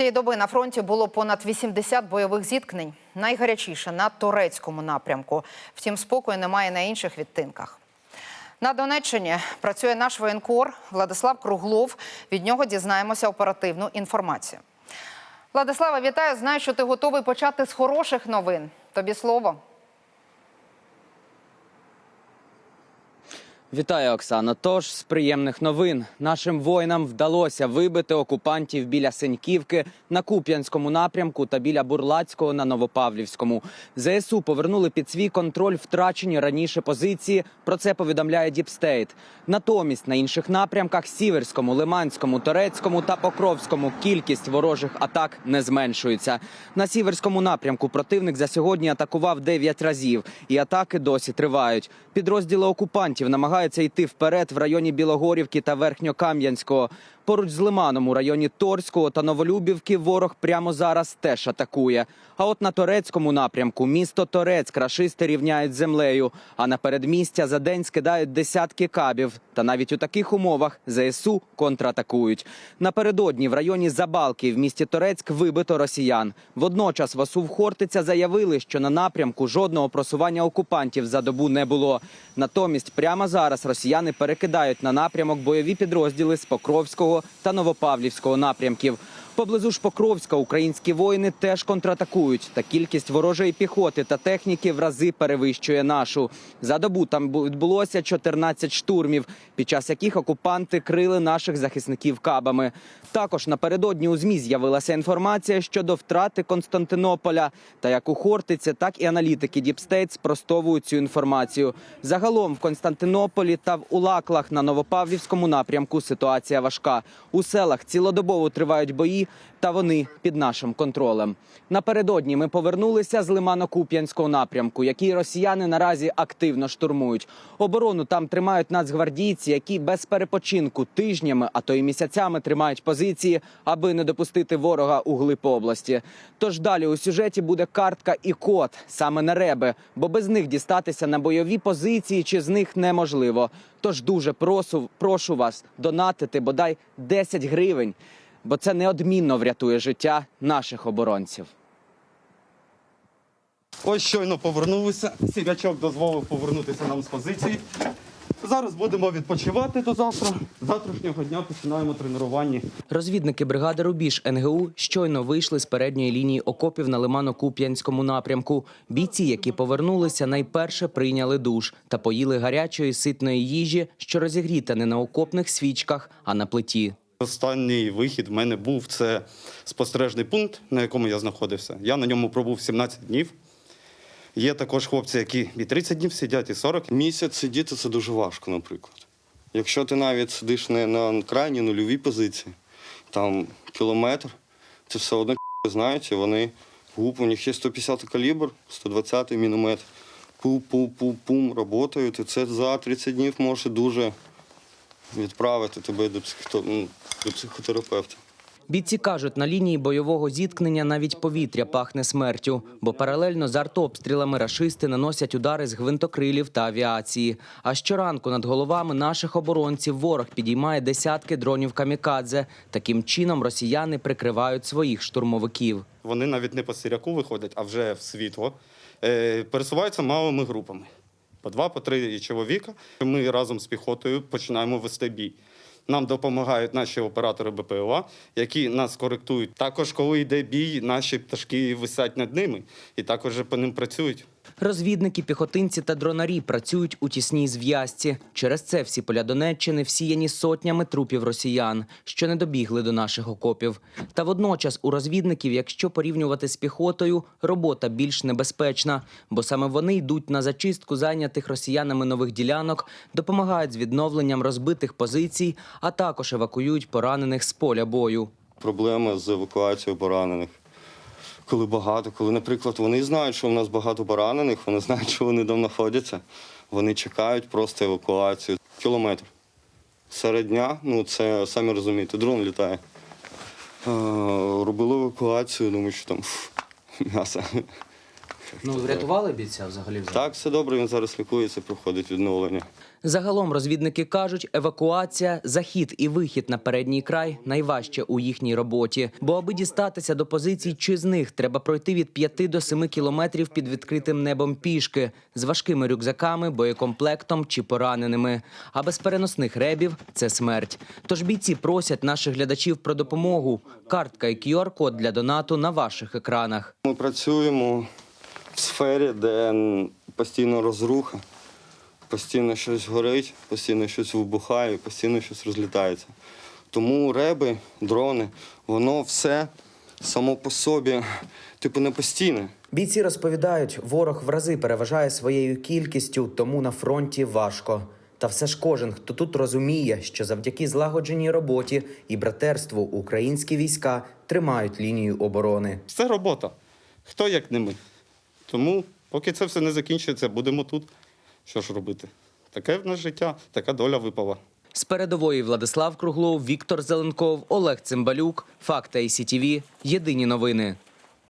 Цієї доби на фронті було понад 80 бойових зіткнень. Найгарячіше на турецькому напрямку. Втім, спокою немає на інших відтинках. На Донеччині працює наш воєнкор Владислав Круглов. Від нього дізнаємося оперативну інформацію. Владислава, вітаю. Знаю, що ти готовий почати з хороших новин. Тобі слово. Вітаю, Оксано. Тож з приємних новин нашим воїнам вдалося вибити окупантів біля Сеньківки на Куп'янському напрямку та біля Бурлацького на Новопавлівському. ЗСУ повернули під свій контроль втрачені раніше позиції. Про це повідомляє Діпстейт. Натомість на інших напрямках Сіверському, Лиманському, Торецькому та Покровському кількість ворожих атак не зменшується. На Сіверському напрямку противник за сьогодні атакував 9 разів, і атаки досі тривають. Підрозділи окупантів намагаються йти вперед в районі Білогорівки та Верхньокам'янського. Поруч з Лиманом у районі Торського та Новолюбівки ворог прямо зараз теж атакує. А от на турецькому напрямку місто Торецьк рашисти рівняють землею. А на передмістя за день скидають десятки кабів. Та навіть у таких умовах ЗСУ контратакують. Напередодні в районі Забалки в місті Торецьк вибито росіян. Водночас в ОСУ в Хортиця заявили, що на напрямку жодного просування окупантів за добу не було. Натомість прямо зараз росіяни перекидають на напрямок бойові підрозділи з Покровського та Новопавлівського напрямків. Поблизу ж Покровська українські воїни теж контратакують. Та кількість ворожої піхоти та техніки в рази перевищує нашу. За добу там відбулося 14 штурмів, під час яких окупанти крили наших захисників кабами. Також напередодні у змі з'явилася інформація щодо втрати Константинополя. Та як у Хортиці, так і аналітики Діпстейт спростовують цю інформацію. Загалом в Константинополі та в Улаклах на Новопавлівському напрямку ситуація важка. У селах цілодобово тривають бої, та вони під нашим контролем. Напередодні ми повернулися з Лимано-Куп'янського напрямку, який росіяни наразі активно штурмують. Оборону там тримають нацгвардійці, які без перепочинку тижнями, а то й місяцями тримають позиції, аби не допустити ворога у глиб області. Тож далі у сюжеті буде картка і код саме на реби, бо без них дістатися на бойові позиції чи з них неможливо. Тож дуже прошу, прошу вас донатити бодай 10 гривень, бо це неодмінно врятує життя наших оборонців. Ось щойно повернулися. Сірячок дозволив повернутися нам з позиції. Зараз будемо відпочивати до завтра. З Завтрашнього дня починаємо тренування. Розвідники бригади Рубіж НГУ щойно вийшли з передньої лінії окопів на Лимано-Куп'янському напрямку. Бійці, які повернулися, найперше прийняли душ та поїли гарячої ситної їжі, що розігріта не на окопних свічках, а на плиті. Останній вихід в мене був це спостережний пункт, на якому я знаходився. Я на ньому пробув 17 днів. Є також хлопці, які і 30 днів сидять, і 40. Місяць сидіти це дуже важко, наприклад. Якщо ти навіть сидиш не на крайній нульовій позиції, там кілометр, це все одно знають, і вони гуп, у них є 150 калібр, 120 міномет. Пу-пу-пу-пум, работають, і це за 30 днів може дуже відправити тебе до, ну, до психотерапевта. Бійці кажуть, на лінії бойового зіткнення навіть повітря пахне смертю, бо паралельно з артобстрілами рашисти наносять удари з гвинтокрилів та авіації. А щоранку над головами наших оборонців ворог підіймає десятки дронів камікадзе. Таким чином росіяни прикривають своїх штурмовиків. Вони навіть не по сіряку виходять, а вже в світло. Е, пересуваються малими групами. По два, по три чоловіка. Ми разом з піхотою починаємо вести бій. Нам допомагають наші оператори БПЛА, які нас коректують. Також, коли йде бій, наші пташки висять над ними і також по ним працюють. Розвідники, піхотинці та дронарі працюють у тісній зв'язці. Через це всі поля Донеччини всіяні сотнями трупів росіян, що не добігли до наших окопів. Та водночас у розвідників, якщо порівнювати з піхотою, робота більш небезпечна, бо саме вони йдуть на зачистку зайнятих росіянами нових ділянок, допомагають з відновленням розбитих позицій, а також евакуюють поранених з поля бою. Проблема з евакуацією поранених. Коли багато, коли, наприклад, вони знають, що в нас багато поранених, вони знають, що вони там знаходяться. Вони чекають просто евакуацію. Кілометр. Серед дня, ну це самі розумієте, дрон літає. Робили евакуацію, думаю, що там фу, м'ясо. Ну врятували бійця взагалі? Так, все добре, він зараз лікується, проходить відновлення. Загалом розвідники кажуть, евакуація, захід і вихід на передній край найважче у їхній роботі. Бо аби дістатися до позицій, чи з них треба пройти від 5 до 7 кілометрів під відкритим небом пішки з важкими рюкзаками, боєкомплектом чи пораненими. А без переносних ребів це смерть. Тож бійці просять наших глядачів про допомогу. Картка і QR-код для донату на ваших екранах. Ми працюємо в сфері, де постійно розруха, постійно щось горить, постійно щось вибухає, постійно щось розлітається. Тому реби, дрони, воно все само по собі, типу, не постійне. Бійці розповідають, ворог в рази переважає своєю кількістю, тому на фронті важко. Та все ж кожен, хто тут розуміє, що завдяки злагодженій роботі і братерству українські війська тримають лінію оборони. Це робота. Хто як не ми. Тому, поки це все не закінчиться, будемо тут. Що ж робити? Таке в нас життя, така доля випала. З передової Владислав Круглов, Віктор Зеленков, Олег Цимбалюк, Факти ICTV. Єдині новини.